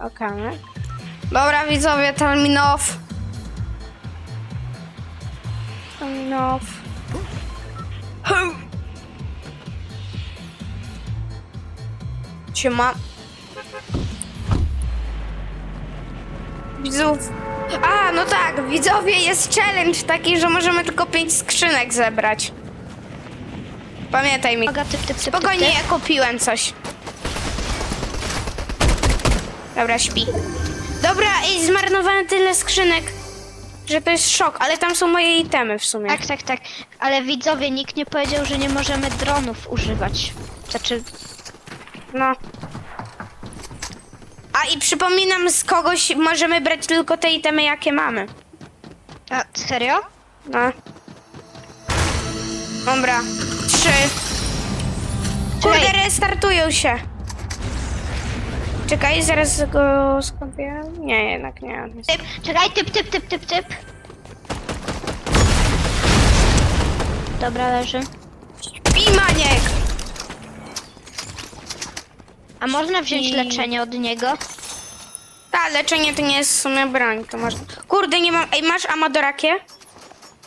Okej. Dobra, widzowie, off. Hmm. Siema. Widzów. A, no tak, widzowie, jest challenge taki, że możemy tylko pięć skrzynek zebrać. Pamiętaj mi. Spokojnie, ja kupiłem coś. Dobra, śpi. Dobra, i zmarnowałem tyle skrzynek, że to jest szok, ale tam są moje itemy w sumie. Tak, tak, tak. Ale widzowie, nikt nie powiedział, że nie możemy dronów używać. Znaczy, No. A i przypominam, z kogoś możemy brać tylko te itemy, jakie mamy. a serio? No. Dobra. Trzy. Kurde, Czekaj. restartują się. Czekaj, zaraz go skąpię. Nie, jednak nie. on jest- Typ, czekaj, typ, typ, typ, typ, typ. Dobra, leży. Pimaniek! A można wziąć leczenie od niego? Ta, leczenie to nie jest w sumie broń, to można. Kurde, nie mam. Ej, masz ammo do rakie?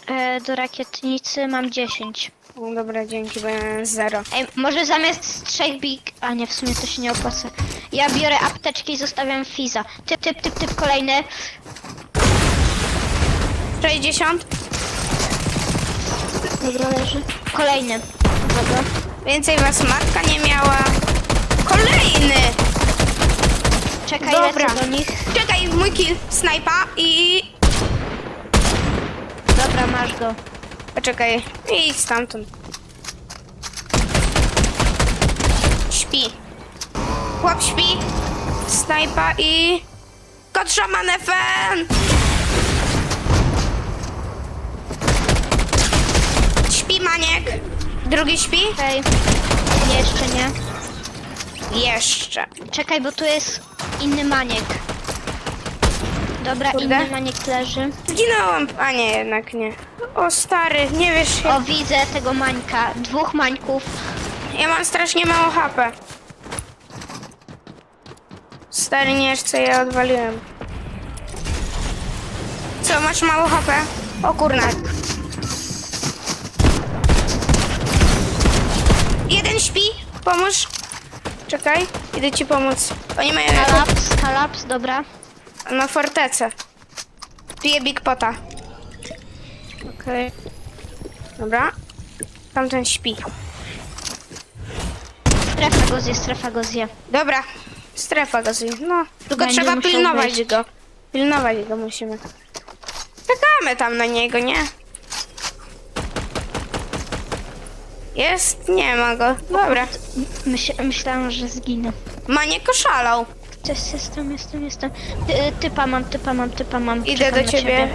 E, do rakietnicy mam 10. O, dobra, dzięki, bo ja mam zero. Ej, może zamiast trzech big... A nie, w sumie to się nie opłaca. Ja biorę apteczki i zostawiam Fiza. Typ, typ, typ, typ, kolejny. 60? Dobra, leży. Kolejny. Dobra. Więcej was matka nie miała. Kolejny! Czekaj, Dobra. lecę do nich. Czekaj, mój kill, snajpa i... Dobra, masz go. Poczekaj, idź stamtąd. Śpi. Chłop śpi. Snajpa i... Kot szaman FN! Śpi Maniek. Drugi śpi? Okej. Jeszcze nie. Jeszcze. Czekaj, bo tu jest inny maniek. Dobra, Kurde. inny maniek leży. Zginąłem. A nie, jednak nie. O stary, nie wiesz... O, widzę tego mańka. Dwóch mańków. Ja mam strasznie mało HP. Stary, nie wiesz co ja odwaliłem. Co, masz mało HP? O kurna. Jeden śpi, pomóż. Czekaj, idę ci pomóc. Oni mają Kalaps, kalaps, dobra. Na fortecę. Piję Big Pota. Okej. Dobra. Tamten śpi. Strefa go zje, strefa go zje. Dobra, strefa go zje. No, tylko Będzie trzeba pilnować wejść. go. Pilnować go musimy. Czekamy tam na niego, nie? Jest? Nie ma go. Dobra. Myśl, myślałam, że zginę. Maniek oszalał. Cześć, jestem, jestem, jestem. Ty, typa mam, typa mam, typa mam. Idę Czekam do na ciebie.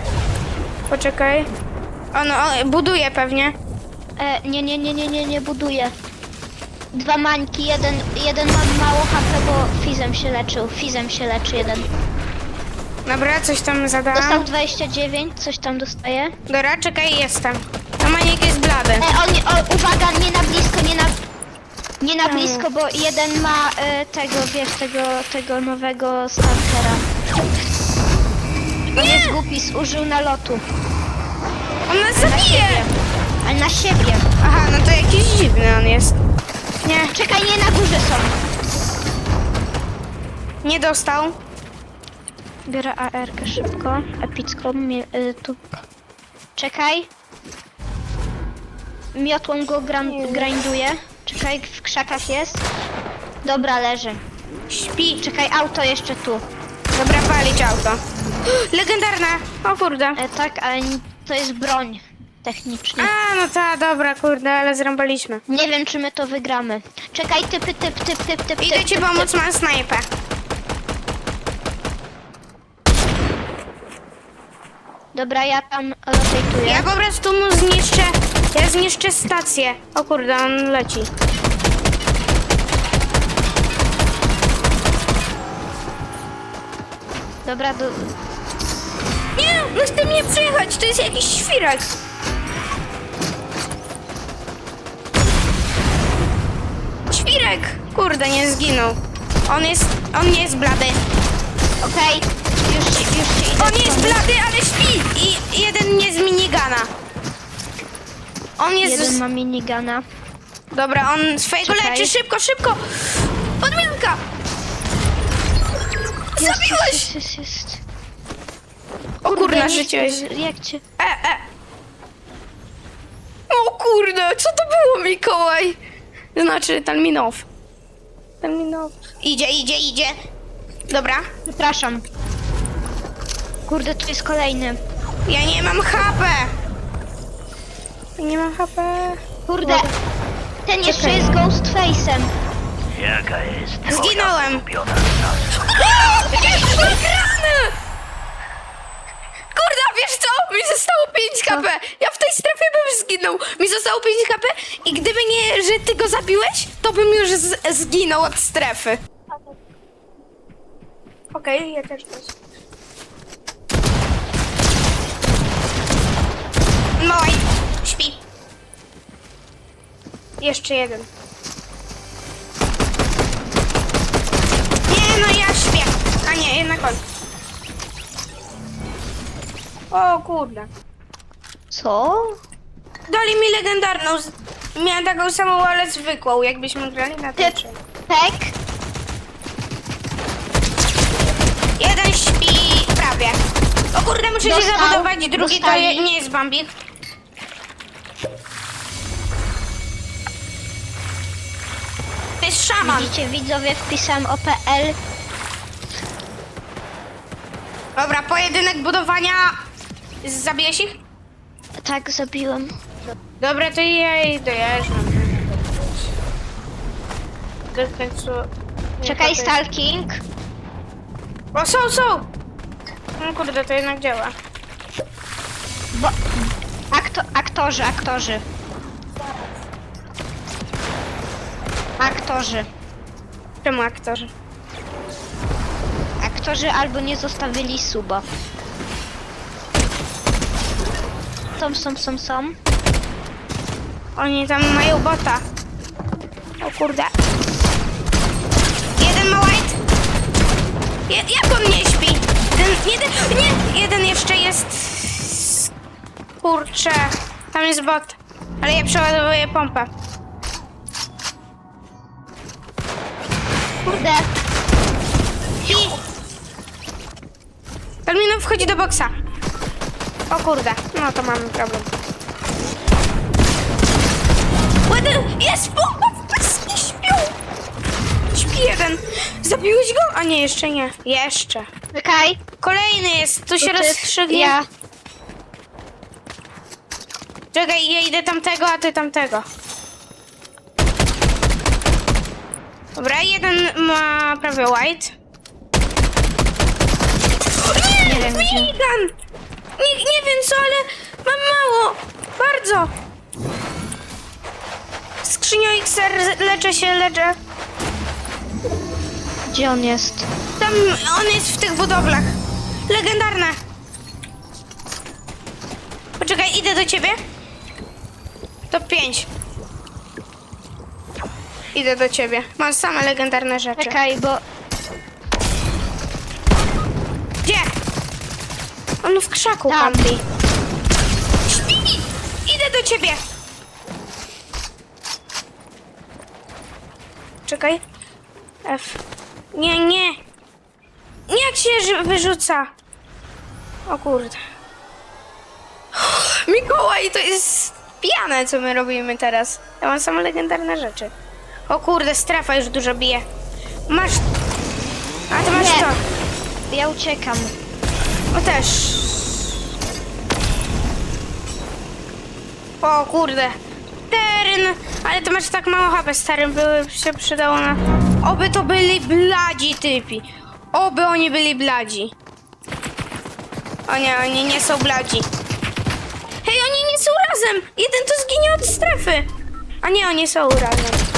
Poczekaj. On, on buduje pewnie. E, nie, nie, nie, nie, nie, nie buduję. Dwa mańki, jeden, jeden ma mało HP, bo fizem się leczył. Fizem się leczy jeden. Dobra, coś tam zadałam. Dostał 29, coś tam dostaje. Dobra, czekaj, jestem. A Maniek jest blady. E, on, o, uwaga, nie na blisko, nie na... Nie na blisko, bo jeden ma e, tego, wiesz, tego, tego nowego stalkera. On jest głupi, zużył nalotu. On nas zabije! Ale na siebie. Aha, no to jakiś dziwny on jest. Nie, Czekaj, nie na górze są. nie dostał. Biorę AR-kę szybko, epicką, mi, y, tu. Czekaj. Miotłą go gran, grinduję. Czekaj, w krzakach jest. Dobra, leży. Śpi. Czekaj, auto jeszcze tu. Dobra, palić auto. Legendarna! O kurde. E, tak, ale n- to jest broń technicznie. A, no ta, dobra, kurde, ale zrąbaliśmy. Nie wiem, czy my to wygramy. Czekaj, typy, typ, typ, typ, typ, Idę typ, ci typ, pomóc, mam snajpę. Dobra, ja tam rotuję. Ja po prostu mu zniszczę, ja zniszczę stację. O kurde, on leci. Dobra, do... Nie, no chce mnie przyjechać, to jest jakiś świrak. Świrek! Kurde, nie zginął. On jest, on nie jest blady. ci, już ci idę On jest blady, ale śpi! I jeden nie z minigana. On jest... Jeden ma minigana. Dobra, on swojego Czekaj. leczy, szybko, szybko! Podmianka! Jest, Zabiłeś! Jest, jest, jest. O kurna, życiłeś. Jak cię... E, e. O kurde, co to było, Mikołaj? Znaczy, Talminow. Talminow. Idzie, idzie, idzie. Dobra. Przepraszam. Kurde, tu jest kolejny. Ja nie mam HP. Nie mam HP. Kurde, ten jeszcze Czekaj. jest Ghostface'em. Jaka jest Zginąłem. ulubiona! Kurde, wiesz co? Mi zostało 5 HP. Ja w tej strefie bym zginął. Mi zostało 5 HP i gdyby nie, że ty go zabiłeś, to bym już z- zginął od strefy. Okej, ja też też. Moj, śpi. Jeszcze jeden. Nie, no ja śpię. A nie, jednak on. O kurde. Co? Dali mi legendarną. z- Miałem taką samą, ale zwykłą, jakbyśmy grali na Ty, tym. Pek? Jeden śpi prawie. O kurde, muszę się Dostał? zabudować. Drugi to Dostali? je, nie jest Bambik. Szaman. Widzicie, widzowie, wpisałem OPL. Dobra, pojedynek budowania. Zabijesz ich? Tak, zabiłem. Dobra, to ja jej dojeżdżam. Do końcu. nie Czekaj, Stalking. O, są, są! No kurde, to jednak działa. Bo... Akto, aktorzy, aktorzy. Aktorzy. Czemu aktorzy? Aktorzy albo nie zostawili suba. Są, są, są, są. Oni tam mają bota. O kurde. Jeden ma white. Je, jak on nie śpi? Jeden, jeden, nie, jeden jeszcze jest. Kurczę. Tam jest bot. Ale ja przeładowuję pompę. Kurde, I... Terminal wchodzi do boksa. O kurde, no to mamy problem. Ładny, jest pas, nie śpią. Śpi jeden. Zabiłeś go? A nie, jeszcze nie. Jeszcze. czekaj. Kolejny jest, tu się rozstrzygnie. Ja. Czekaj, ja idę tamtego, a ty tamtego. Dobra, jeden ma prawie white. Nie wiem gdzie. Minigun! Nie, nie wiem co, ale mam mało. Bardzo. Skrzynia XR, leczę się, leczę. Gdzie on jest? Tam on jest w tych budowlach. Legendarne. Poczekaj, idę do ciebie. To pięć. Idę do ciebie. Mam same legendarne rzeczy. Czekaj, bo Gdzie? On w krzaku Tam. kampi. Idę do ciebie. Czekaj. F. Nie, nie. Jak się wyrzuca? O kurde. Mikołaj, to jest pijane, co my robimy teraz. Ja mam same legendarne rzeczy. O kurde, strefa już dużo bije. Masz... A ty masz Nie. to. ja uciekam. O też. O kurde. Teryn. Ale ty masz tak mało HP, starym by się przydało na... Oby to byli bladzi typi. Oby oni byli bladzi. O nie, oni nie są bladzi. Hej, oni nie są razem. Jeden to zginie od strefy. A nie, oni są razem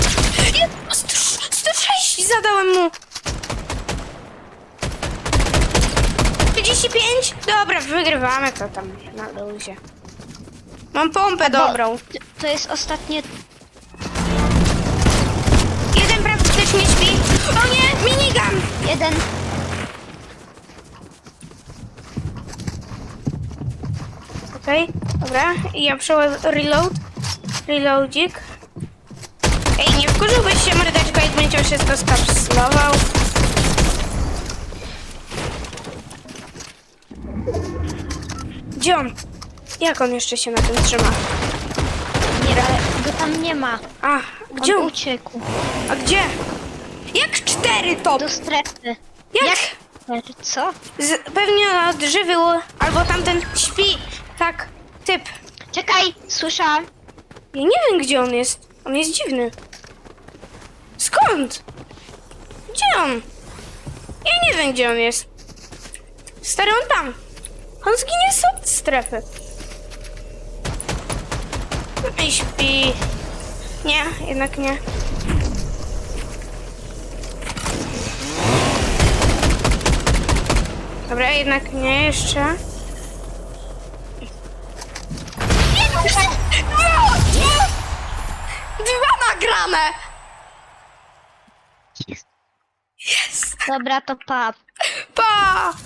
zadałem mu! 35? Dobra, wygrywamy to tam na luzie. Mam pompę dobrą. To, jest ostatnie... Jeden praktycznie śpi. O nie, minigun! Jeden. Okej, okay, dobra. I ja przełem reload. Reloadzik. Ej, nie wkurzyłbyś się, morda jak będzie wszystko skapslował. Gdzie on? Jak on jeszcze się na tym trzyma? Nie, ale go tam nie ma. A, gdzie On on? uciekł. A gdzie? Jak cztery top? Do strefy. Jak? Co? Z, pewnie odżywił, albo tamten śpi. Tak, typ. Czekaj, słyszałam. Ja nie wiem, gdzie on jest. On jest dziwny. Skąd? Gdzie on? Ja nie wiem, gdzie on jest. Stary, on tam. On zginie z od strefy. I śpi. Nie, jednak nie. Dobra, jednak nie jeszcze. Dwa nagrane! Jest! Dobra, to pa. Pa!